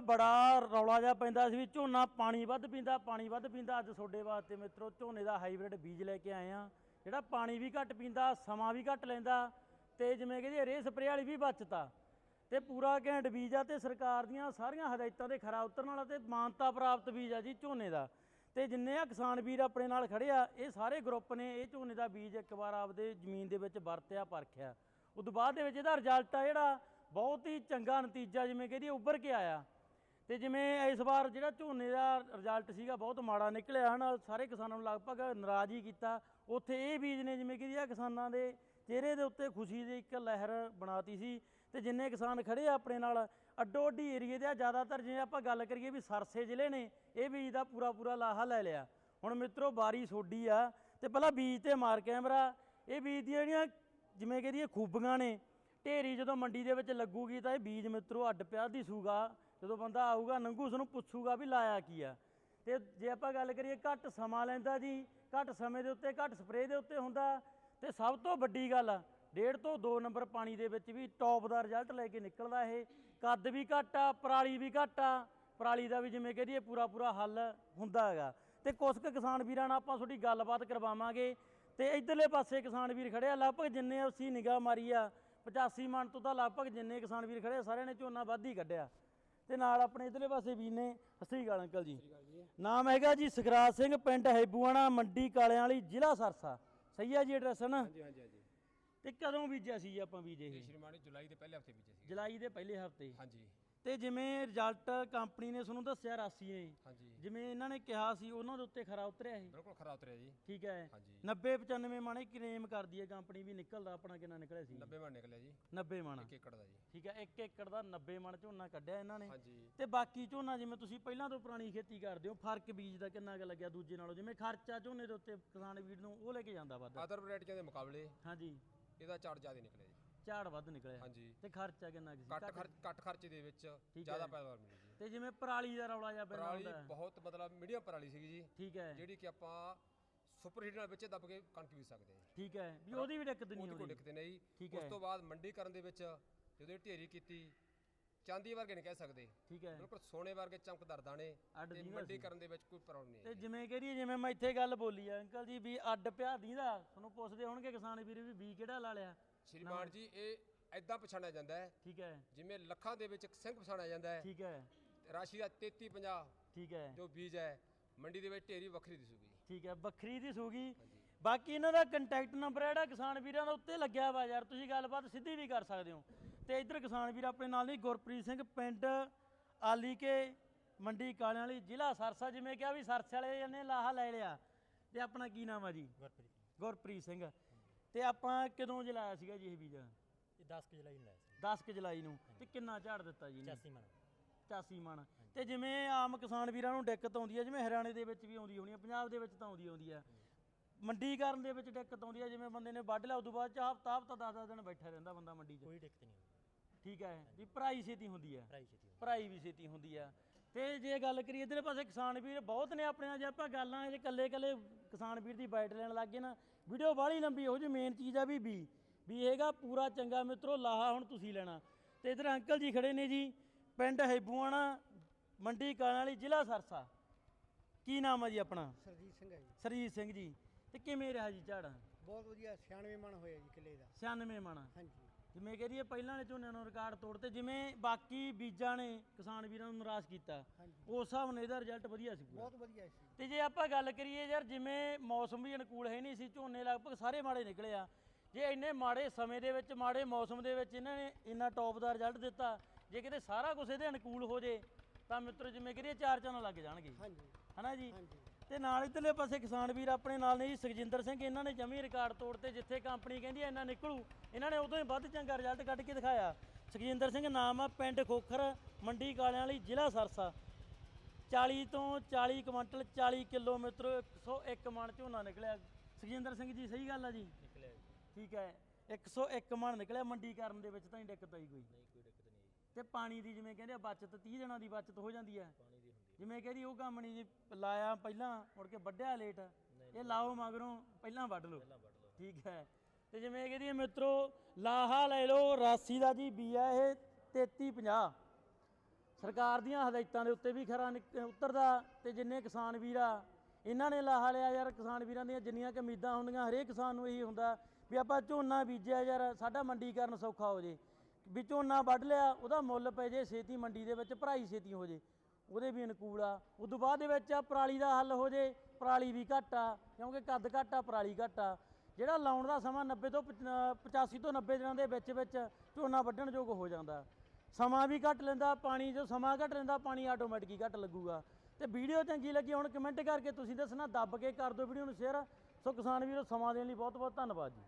ਬੜਾ ਰੌਲਾ ਜਿਹਾ ਪੈਂਦਾ ਸੀ ਵੀ ਝੋਨਾ ਪਾਣੀ ਵੱਧ ਪੀਂਦਾ, ਪਾਣੀ ਵੱਧ ਪੀਂਦਾ। ਅੱਜ ਤੁਹਾਡੇ ਵਾਸਤੇ ਮਿੱਤਰੋ, ਝੋਨੇ ਦਾ ਹਾਈਬ੍ਰਿਡ ਬੀਜ ਲੈ ਕੇ ਆਏ ਆ ਜਿਹੜਾ ਪਾਣੀ ਵੀ ਘੱਟ ਪੀਂਦਾ, ਸਮਾਂ ਵੀ ਘੱਟ ਲੈਂਦਾ ਤੇ ਜਿਵੇਂ ਕਿ ਰੇ ਸਪਰੇਅ ਵਾਲੀ ਵੀ ਬਚਤਾ। ਤੇ ਪੂਰਾ ਘੈਂਟ ਬੀਜ ਆ ਤੇ ਸਰਕਾਰ ਦੀਆਂ ਸਾਰੀਆਂ ਹਦਾਇਤਾਂ ਦੇ ਖਰਾ ਉਤਰਨ ਵਾਲਾ ਤੇ ਮਾਨਤਾ ਪ੍ਰਾਪਤ ਬੀਜ ਆ ਜੀ ਝੋਨੇ ਦਾ। ਤੇ ਜਿੰਨੇ ਆ ਕਿਸਾਨ ਵੀਰ ਆਪਣੇ ਨਾਲ ਖੜੇ ਆ, ਇਹ ਸਾਰੇ ਗਰੁੱਪ ਨੇ ਇਹ ਝੋਨੇ ਦਾ ਬੀਜ ਇੱਕ ਵਾਰ ਆਪਦੇ ਜ਼ਮੀਨ ਦੇ ਵਿੱਚ ਵਰਤਿਆ, ਪਰਖਿਆ। ਉਦੋਂ ਬਾਅਦ ਦੇ ਵਿੱਚ ਇਹਦਾ ਰਿਜ਼ਲਟ ਆ ਜਿਹੜਾ ਬਹੁਤ ਹੀ ਚੰਗਾ ਨਤੀਜਾ ਜਿਵੇਂ ਕਿ ਇਹਦੀ ਉੱਭਰ ਕੇ ਆਇਆ। ਤੇ ਜਿਵੇਂ ਇਸ ਵਾਰ ਜਿਹੜਾ ਝੋਨੇ ਦਾ ਰਿਜ਼ਲਟ ਸੀਗਾ, ਬਹੁਤ ਮਾੜਾ ਨਿਕਲਿਆ ਹਨ। ਸਾਰੇ ਕਿਸਾਨਾਂ ਨੂੰ ਲਗਭਗ ਨਾਰਾਜ਼ ਹੀ ਕੀਤਾ। ਉੱਥੇ ਇਹ ਬੀਜ ਨੇ, ਜਿਵੇਂ ਕਿ ਆ ਕਿਸਾਨਾਂ ਦੇ ਚਿਹਰੇ ਦੇ ਉੱਤੇ ਖੁਸ਼ੀ ਦੀ ਇੱਕ ਲਹਿਰ ਬਣਾਤੀ ਸੀ। ਤੇ ਜਿੰਨੇ ਕਿਸਾਨ ਖੜੇ ਆ ਆਪਣੇ ਨਾਲ ਅੱਡੋ ਅੱਡੀ ਏਰੀਏ ਦੇ ਆ, ਜ਼ਿਆਦਾਤਰ ਜਿਵੇਂ ਆਪਾਂ ਗੱਲ ਕਰੀਏ ਵੀ ਸਰਸੇ ਜ਼ਿਲ੍ਹੇ ਨੇ, ਇਹ ਬੀਜ ਦਾ ਪੂਰਾ ਪੂਰਾ ਲਾਹਾ ਲੈ ਲਿਆ। ਹੁਣ ਮਿੱਤਰੋ, ਬਾਰੀ ਸੋਡੀ ਆ, ਤੇ ਪਹਿਲਾਂ ਬੀਜ ਤੇ ਮਾਰ ਕੈਮਰਾ। ਇਹ ਬੀਜ ਦੀਆਂ ਜਿਹੜੀਆਂ ਜਿਵੇਂ ਕਿ ਇਹਦੀਆਂ ਖੂਬੀਆਂ ਨੇ, ਢੇਰੀ ਜਦੋਂ ਮੰਡੀ ਦੇ ਵਿੱਚ ਲੱਗੂਗੀ ਤਾਂ ਇਹ ਬੀਜ ਮਿੱਤਰੋ, ਅੱਡ ਪਿਆ ਦਿਸੂਗਾ ਜਦੋਂ ਬੰਦਾ ਆਊਗਾ ਨੰਗੂ ਉਸ ਨੂੰ ਪੁੱਛੂਗਾ ਵੀ ਲਾਇਆ ਕੀ ਆ। ਤੇ ਜੇ ਆਪਾਂ ਗੱਲ ਕਰੀਏ ਘੱਟ ਸਮਾਂ ਲੈਂਦਾ ਜੀ ਘੱਟ ਸਮੇਂ ਦੇ ਉੱਤੇ ਘੱਟ ਸਪਰੇਅ ਦੇ ਉੱਤੇ ਹੁੰਦਾ ਤੇ ਸਭ ਤੋਂ ਵੱਡੀ ਗੱਲ ਆ, ਡੇਢ ਤੋਂ 2 ਨੰਬਰ ਪਾਣੀ ਦੇ ਵਿੱਚ ਵੀ ਟੌਪ ਦਾ ਰਿਜ਼ਲਟ ਲੈ ਕੇ ਨਿਕਲਦਾ ਇਹ। ਕੱਦ ਵੀ ਘੱਟ ਆ ਪਰਾਲੀ ਵੀ ਘੱਟ ਆ। ਪਰਾਲੀ ਦਾ ਵੀ ਜਿਵੇਂ ਕਹਦੀਏ ਪੂਰਾ ਪੂਰਾ ਹੱਲ ਹੁੰਦਾ ਹੈਗਾ। ਤੇ ਕੁਝ ਕੁ ਕਿਸਾਨ ਵੀਰਾਂ ਨਾਲ ਆਪਾਂ ਤੁਹਾਡੀ ਗੱਲਬਾਤ ਕਰਵਾਵਾਂਗੇ। ਤੇ ਇਧਰਲੇ ਪਾਸੇ ਕਿਸਾਨ ਵੀਰ ਖੜੇ ਆ ਲਗਭਗ ਜਿੰਨੇ ਅਸੀਂ ਨਿਗਾਹ ਮਾਰੀ ਆ 85 ਮਣ ਤੋਂ ਤਾਂ ਲਗਭਗ ਜਿੰਨੇ ਕਿਸਾਨ ਵੀਰ ਖੜੇ ਸਾਰਿਆਂ ਨੇ ਝੋਨਾ ਵੱਧ ਹੀ ਕੱਢਿਆ। ਤੇ ਨਾਲ ਆਪਣੇ ਇਧਰਲੇ ਪਾਸੇ ਵੀ ਨੇ ਸਤਿ ਗਾਲ ਅੰਕਲ ਜੀ। ਨਾਮ ਹੈਗਾ ਜੀ ਸਖਰਾਜ ਸਿੰਘ ਪਿੰਡ ਹੈਬੂਆਣਾ ਮੰਡੀ ਕਾਲਿਆਂ ਵਾਲੀ ਜ਼ਿਲ੍ਹਾ ਸਰਸਾ। ਸਹੀ ਹੈ ਜੀ ਐਡਰੈਸ ਨਾ ਹਾਂਜੀ ਹਾਂਜੀ ਹਾਂਜੀ। ਤੇ ਕਦੋਂ ਬੀਜਿਆ ਸੀ ਜੀ ਆਪਾਂ ਬੀਜ ਇਹ? ਸ਼੍ਰੀਮਾਨੀ ਜੁਲਾਈ ਦੇ ਪਹਿਲੇ ਹਫ਼ਤੇ ਸੀ। ਜੁਲਾਈ ਦੇ ਪਹਿਲੇ ਹਫ਼ਤੇ। ਹਾਂਜੀ। ਤੇ ਜਿਵੇਂ ਰਿਜ਼ਲਟ ਕੰਪਨੀ ਨੇ ਤੁਹਾਨੂੰ ਦੱਸਿਆ ਰਾਸੀ ਨੇ ਹਾਂਜੀ। ਜਿਵੇਂ ਇਹਨਾਂ ਨੇ ਕਿਹਾ ਸੀ ਉਹਨਾਂ ਦੇ ਉੱਤੇ ਖਰਾ ਉਤਰਿਆ ਇਹ ਬਿਲਕੁਲ ਖਰਾ ਉਤਰਿਆ ਜੀ। ਠੀਕ ਹੈ। ਹਾਂਜੀ। 90 95 ਮਾਣੇ ਕਲੇਮ ਕਰਦੀ ਹੈ ਕੰਪਨੀ ਵੀ ਨਿਕਲਦਾ ਆਪਣਾ ਕਿੰਨਾ ਨਿਕਲਿਆ ਸੀ? 90 ਮਣ ਨਿਕਲਿਆ ਜੀ। 90 ਮਣ। 1 ਏਕੜ ਦਾ ਜੀ। ਠੀਕ ਹੈ 1 ਏਕੜ ਦਾ 90 ਮਣ ਝੋਨਾ ਕੱਢਿਆ ਇਹਨਾਂ ਨੇ। ਤੇ ਬਾਕੀ ਝੋਨਾ ਜਿਵੇਂ ਤੁਸੀਂ ਪਹਿਲਾਂ ਤੋਂ ਪੁਰਾਣੀ ਖੇਤੀ ਕਰਦੇ ਹੋ ਫ਼ਰਕ ਬੀਜ ਦਾ ਕਿੰਨਾ ਕੁ ਲੱਗਿਆ ਦੂਜੇ ਨਾਲੋਂ? ਜਿਵੇਂ ਖਰਚਾ ਝੋਨੇ ਦੇ ਉੱਤੇ ਕਿਸਾਨ ਵੀਰ ਨੂੰ ਉਹ ਲੈ ਕੇ ਜਾਂਦਾ ਵੱਧ। ਅਦਰ ਵੈਰਾਈਟੀਆਂ ਦੇ ਮੁਕਾਬਲੇ ਹਾਂਜੀ। ਇਹਦਾ ਝਾੜ ਜ਼ਿਆਦਾ ਨਿਕਲਿਆ ਜੀ। ਝਾੜ ਵੱਧ ਨਿਕਲਿਆ ਹਾਂਜੀ। ਤੇ ਖਰਚਾ ਕਿੰਨਾ ਕੁ ਸੀ? ਘੱਟ ਖਰਚ ਘੱਟ ਖਰਚੇ ਦੇ ਵਿੱਚ ਜ਼ਿਆਦਾ ਪੈਦਾਵਾਰ ਮਿਲੀ ਜੀ। ਤੇ ਜਿਵੇਂ ਪਰਾਲੀ ਦਾ ਰੌਲਾ ਜਾਂ ਪੈਂਦਾ ਪਰਾਲੀ ਹੁੰਦਾ ਬਹੁਤ ਮਤਲਬ ਮੀਡੀਅਮ ਪਰਾਲੀ ਸੀਗੀ ਜੀ। ਠੀਕ ਹੈ। ਜਿਹੜੀ ਕਿ ਆਪਾਂ ਸੁਪਰ ਹੀਟ ਨਾਲ ਵਿੱਚ ਦੱਬ ਕੇ ਕਣਕ ਬੀਜ ਸਕਦੇ ਹਾਂ। ਠੀਕ ਹੈ। ਵੀ ਉਹਦੀ ਵੀ ਦਿੱਕਤ ਨਹੀਂ ਉਹਦੀ ਕੋਈ ਆਉਂਦੀ। ਦਿੱਕਤ ਨਹੀਂ। ਠੀਕ ਉਸ ਤੋਂ ਬਾਅਦ ਮੰਡੀ ਕਰਨ ਦੇ ਵਿੱਚ ਜਦੋਂ ਇਹ ਢੇਰੀ ਕੀਤੀ ਚਾਂਦੀ ਵਰਗੇ ਨਹੀਂ ਕਹਿ ਸਕਦੇ। ਠੀਕ ਹੈ। ਬਿਲਕੁਲ ਸੋਨੇ ਵਰਗੇ ਚਮਕਦਾਰ ਦਾਣੇ ਅੱਡ ਤੇ ਦੀਂਦਾ ਮੰਡੀ ਕਰਨ ਦੇ ਵਿੱਚ ਕੋਈ ਪ੍ਰੋਬਲਮ ਨਹੀਂ ਹੈ ਤੇ ਜਿਵੇਂ ਕਹਦੀਏ ਜਿਵੇਂ ਮੈਂ ਇੱਥੇ ਗੱਲ ਬੋਲੀ ਆ ਅੰਕਲ ਜੀ ਵੀ ਅੱਡ ਪਿਆ ਦੀਂਦਾ। ਤੁਹਾਨੂੰ ਪੁੱਛਦੇ ਹੋਣਗੇ ਕਿਸਾਨ ਵੀਰ ਵੀ ਬੀ ਕਿਹੜਾ ਲਾ ਲਿਆ। ਸ਼੍ਰੀਮਾਨ ਜੀ ਇਹ ਐਦਾਂ ਪਛਾਣਿਆ ਜਾਂਦਾ ਹੈ ਠੀਕ ਹੈ। ਜਿਵੇਂ ਲੱਖਾਂ ਦੇ ਵਿੱਚ ਇੱਕ ਸਿੰਘ ਪਛਾਣਿਆ ਜਾਂਦਾ ਹੈ। ਠੀਕ ਹੈ। ਰਾਸ਼ੀ ਦਾ 3350 ਠੀਕ ਹੈ। ਜੋ ਬੀਜ ਹੈ ਮੰਡੀ ਦੇ ਵਿੱਚ ਢੇਰੀ ਵੱਖਰੀ ਦਿਸੂਗੀ ਠੀਕ ਹੈ ਵੱਖਰੀ ਦੀ ਸੂਗੀ। ਬਾਕੀ ਇਹਨਾਂ ਦਾ ਕੰਟੈਕਟ ਨੰਬਰ ਹੈ ਜਿਹੜਾ ਕਿਸਾਨ ਵੀਰਾਂ ਦਾ ਉੱਤੇ ਲੱਗਿਆ ਵਾ ਯਾਰ ਤੁਸੀਂ ਗੱਲਬਾਤ ਸਿੱਧੀ ਵੀ ਕਰ ਸਕਦੇ ਹੋ। ਤੇ ਇੱਧਰ ਕਿਸਾਨ ਵੀਰ ਆਪਣੇ ਨਾਲ ਨਹੀਂ ਗੁਰਪ੍ਰੀਤ ਸਿੰਘ ਪਿੰਡ ਆਲੀ ਕੇ ਮੰਡੀ ਕਾਲਿਆਂ ਵਾਲੀ ਜ਼ਿਲ੍ਹਾ ਸਰਸਾ ਜਿਵੇਂ ਕਿਹਾ ਵੀ ਸਰਸੇ ਵਾਲੇ ਨੇ ਲਾਹਾ ਲੈ ਲਿਆ। ਤੇ ਆਪਣਾ ਕੀ ਨਾਮ ਆ ਜੀ? ਗੁਰਪ੍ਰੀਤ ਗੁਰਪ੍ਰੀਤ ਸਿੰਘ। ਤੇ ਆਪਾਂ ਕਦੋਂ ਜਲਾਇਆ ਸੀਗਾ ਜੀ ਇਹ ਬੀਜ? ਇਹ 10 ਕਿ ਜੁਲਾਈ ਨੂੰ ਲਾਇਆ ਸੀ। 10 ਕਿ ਜੁਲਾਈ ਨੂੰ। ਤੇ ਕਿੰਨਾ ਝਾੜ ਦਿੱਤਾ ਜੀ ਨੇ 85 ਮਣ। 85 ਮਣ। ਤੇ ਜਿਵੇਂ ਆਮ ਕਿਸਾਨ ਵੀਰਾਂ ਨੂੰ ਦਿੱਕਤ ਆਉਂਦੀ ਹੈ ਜਿਵੇਂ ਹਰਿਆਣੇ ਦੇ ਵਿੱਚ ਵੀ ਆਉਂਦੀ ਹੋਣੀ ਹੈ ਪੰਜਾਬ ਦੇ ਵਿੱਚ ਤਾਂ ਆਉਂਦੀ ਆਉਂਦੀ ਹੈ ਮੰਡੀਕਰਨ ਦੇ ਵਿੱਚ ਦਿੱਕਤ ਆਉਂਦੀ ਹੈ ਜਿਵੇਂ ਬੰਦੇ ਨੇ ਵੱਢ ਲਿਆ ਉਦੋਂ ਬਾਅਦ ਚ ਹਫ਼ਤਾ ਹਫ਼ਤਾ 10 10 ਦਿਨ ਬੈਠਾ ਰਹਿੰਦਾ ਬੰਦਾ ਮੰਡੀ 'ਚ। ਕੋਈ ਦਿੱਕਤ ਨਹੀਂ ਠੀਕ ਹੈ। ਵੀ ਭਰਾਈ ਛੇਤੀ ਹੁੰਦੀ ਹੈ ਭਰਾਈ ਛੇਤੀ ਹੁੰਦੀ ਭਰਾਈ ਵੀ ਛੇਤੀ ਹੁੰਦੀ ਆ। ਤੇ ਜੇ ਗੱਲ ਕਰੀਏ ਇਧਰਲੇ ਪਾਸੇ ਕਿਸਾਨ ਵੀਰ ਬਹੁਤ ਨੇ ਆਪਣੇ ਜੇ ਆਪਾਂ ਗੱਲਾਂ ਜੇ ਕੱਲੇ ਕੱਲੇ ਕਿਸਾਨ ਵੀਰ ਦੀ ਬਾਈਟ ਲੈਣ ਲੱਗ ਗਏ ਨਾ ਵੀਡੀਓ ਬਾਹਲੀ ਲੰਬੀ ਇਹੋ ਜਿਹੀ ਮੇਨ ਚੀਜ਼ ਆ ਵੀ ਵੀ ਵੀ ਹੈਗਾ ਪੂਰਾ ਚੰਗਾ ਮਿੱਤਰੋ ਲਾਹਾ ਹੁਣ ਤੁਸੀਂ ਲੈਣਾ। ਤੇ ਇਧਰ ਅੰਕਲ ਜੀ ਖੜੇ ਨੇ ਜੀ ਪਿੰਡ ਹੈਬੂਆਣਾ ਮੰਡੀ ਕਾਲਾਂ ਵਾਲੀ ਜ਼ਿਲ੍ਹਾ ਸਰਸਾ। ਕੀ ਨਾਮ ਆ ਜੀ ਆਪਣਾ? ਸਰਜੀਤ ਸਿੰਘ ਹੈ ਜੀ। ਸਰਜੀਤ ਸਿੰਘ ਜੀ। ਤੇ ਕਿਵੇਂ ਰਿਹਾ ਜੀ ਝਾੜ? ਬਹੁਤ ਵਧੀਆ 96 ਮਣ ਹੋਇਆ ਜੀ ਕਿੱਲੇ ਦਾ। 96 ਮਣ। ਹਾਂਜੀ। ਜਿਵੇਂ ਕਹਦੀਏ ਪਹਿਲਾਂ ਨੇ ਝੋਨੇ ਨੂੰ ਰਿਕਾਰਡ ਤੋੜਤੇ ਜਿਵੇਂ ਬਾਕੀ ਬੀਜਾਂ ਨੇ ਕਿਸਾਨ ਵੀਰਾਂ ਨੂੰ ਨਿਰਾਸ਼ ਕੀਤਾ। ਉਸ ਹਿਸਾਬ ਨਾਲ ਇਹਦਾ ਰਿਜ਼ਲਟ ਵਧੀਆ ਸੀ ਪੂਰਾ। ਬਹੁਤ ਵਧੀਆ ਸੀ। ਤੇ ਜੇ ਆਪਾਂ ਗੱਲ ਕਰੀਏ ਯਾਰ ਜਿਵੇਂ ਮੌਸਮ ਵੀ ਅਨੁਕੂਲ ਹੈ ਨਹੀਂ ਸੀ ਝੋਨੇ ਲਗਭਗ ਸਾਰੇ ਮਾੜੇ ਨਿਕਲੇ ਆ। ਜੇ ਇੰਨੇ ਮਾੜੇ ਸਮੇਂ ਦੇ ਵਿੱਚ ਮਾੜੇ ਮੌਸਮ ਦੇ ਵਿੱਚ ਇਹਨਾਂ ਨੇ ਇੰਨਾ ਟੌਪ ਦਾ ਰਿਜ਼ਲਟ ਦਿੱਤਾ ਜੇ ਕਿਤੇ ਸਾਰਾ ਕੁਝ ਇਹਦੇ ਅਨੁਕੂਲ ਹੋ ਜੇ ਤਾਂ ਮਿੱਤਰੋ ਜਿਵੇਂ ਕਰੀਏ ਚਾਰ ਚਾਨ ਲੱਗ ਜਾਣਗੇ। ਹਾਂਜੀ। ਹਨਾ ਜੀ? ਹਾਂਜੀ। ਤੇ ਨਾਲ ਇਧਰਲੇ ਪਾਸੇ ਕਿਸਾਨ ਵੀਰ ਆਪਣੇ ਨਾਲ ਨੇ ਜੀ ਸੁਖਜਿੰਦਰ ਸਿੰਘ। ਇਹਨਾਂ ਨੇ ਜਮੀ ਰਿਕਾਰਡ ਤੋੜਤੇ ਜਿੱਥੇ ਕੰਪਨੀ ਕਹਿੰਦੀ ਐ ਇੰਨਾ ਨਿਕਲੂ। ਇਹਨਾਂ ਨੇ ਉਦੋਂ ਹੀ ਵੱਧ ਚੰਗਾ ਰਿਜ਼ਲਟ ਕੱਢ ਕੇ ਦਿਖਾਇਆ। ਸੁਖਜਿੰਦਰ ਸਿੰਘ ਨਾਮ ਆ ਪਿੰਡ ਖੋਖਰ ਮੰਡੀ ਕਾਲਿਆਂ ਵਾਲੀ ਜ਼ਿਲ੍ਹਾ ਸਰਸਾ। 40 ਤੋਂ 40 ਕੁਇੰਟਲ 40 ਕਿਲੋਮੀਟਰ 101 ਮਣ ਝੋਨਾ ਨਿਕਲਿਆ। ਸੁਖਜਿੰਦਰ ਸਿੰਘ ਜੀ ਸਹੀ ਗੱਲ ਆ ਜੀ? ਨਿਕਲਿਆ। ਠੀਕ ਹੈ 101 ਮਣ ਨਿਕਲਿਆ ਮੰਡੀ ਕਰਨ ਦੇ ਵਿੱਚ ਤਾਂ ਹੀ ਦਿੱਕਤ ਆਈ ਕੋਈ। ਨਹੀਂ ਕੋਈ ਦਿੱਕਤ ਨਹੀਂ ਆਈ। ਤੇ ਪਾਣੀ ਦੀ ਜਿਵੇਂ ਕਹਿੰਦੇ ਆ ਬਚਤ 30 ਦਿਨਾਂ ਦੀ ਬਚਤ ਹੋ ਜਾਂਦੀ ਹੈ ਪਾਣੀ ਜਿਵੇਂ ਕਹਿੰਦੀ ਉਹ ਕੰਮ ਨਹੀਂ ਜੀ ਲਾਇਆ ਪਹਿਲਾਂ ਮੁੜ ਕੇ ਵੱਢਿਆ ਲੇਟ ਇਹ ਲਾਓ ਮਗਰੋਂ ਪਹਿਲਾਂ ਵੱਢ ਲਓ। ਠੀਕ ਹੈ। ਤੇ ਜਿਵੇਂ ਕਹਿੰਦੀ ਮਿੱਤਰੋ ਲਾਹਾ ਲੈ ਲਓ ਰਾਸੀ ਦਾ ਜੀ ਬੀਆ ਇਹ 3350 ਸਰਕਾਰ ਦੀਆਂ ਹਦਾਇਤਾਂ ਦੇ ਉੱਤੇ ਵੀ ਖਰਾ ਉਤਰਦਾ ਤੇ ਜਿੰਨੇ ਕਿਸਾਨ ਵੀਰ ਆ ਇਹਨਾਂ ਨੇ ਲਾਹਾ ਲਿਆ ਯਾਰ ਕਿਸਾਨ ਵੀਰਾਂ ਦੀਆਂ ਜਿੰਨੀਆਂ ਕਿ ਉਮੀਦਾਂ ਹੁੰਦੀਆਂ ਹਰੇਕ ਕਿਸਾਨ ਨੂੰ ਇਹੀ ਹੁੰਦਾ ਵੀ ਆਪਾਂ ਝੋਨਾ ਬੀਜਿਆ ਯਾਰ ਸਾਡਾ ਮੰਡੀਕਰਨ ਸੌਖਾ ਹੋ ਜੇ। ਵੀ ਝੋਨਾ ਵੱਢ ਲਿਆ ਉਹਦਾ ਮੁੱਲ ਪੈ ਜੇ ਛੇਤੀ ਮੰਡੀ ਦੇ ਵਿੱਚ ਭਰਾਈ ਛੇਤੀ ਹੋ ਜੇ। ਉਹਦੇ ਵੀ ਅਨੁਕੂਲ ਆ। ਉਦੋਂ ਬਾਅਦ ਦੇ ਵਿੱਚ ਆ, ਪਰਾਲੀ ਦਾ ਹੱਲ ਹੋ ਜੇ, ਪਰਾਲੀ ਵੀ ਘੱਟ ਆ, ਕਿਉਂਕਿ ਕੱਦ ਘੱਟ ਆ, ਪਰਾਲੀ ਘੱਟ ਆ। ਜਿਹੜਾ ਲਾਉਣ ਦਾ ਸਮਾਂ 90 ਤੋਂ ਪਚ- ਅਹ 85 ਤੋਂ 90 ਦਿਨਾਂ ਦੇ ਵਿੱਚ ਵਿੱਚ ਝੋਨਾ ਵੱਢਣ ਯੋਗ ਹੋ ਜਾਂਦਾ। ਸਮਾਂ ਵੀ ਘੱਟ ਲੈਂਦਾ, ਪਾਣੀ ਜੋ ਸਮਾਂ ਘੱਟ ਲੈਂਦਾ, ਪਾਣੀ ਆਟੋਮੈਟਿਕ ਹੀ ਘੱਟ ਲੱਗੂਗਾ। ਤੇ ਵੀਡੀਓ ਚੰਗੀ ਲੱਗੀ ਹੁਣ, ਕਮੈਂਟ ਕਰਕੇ ਤੁਸੀਂ ਦੱਸਣਾ, ਦੱਬ ਕੇ ਕਰ ਦਿਓ ਵੀਡੀਓ ਨੂੰ ਸ਼ੇਅਰ ਸੋ ਕਿਸਾਨ ਵੀਰੋ, ਸਮਾਂ ਦੇਣ ਲਈ ਬਹੁਤ ਬਹੁਤ ਧੰਨਵਾਦ ਜੀ।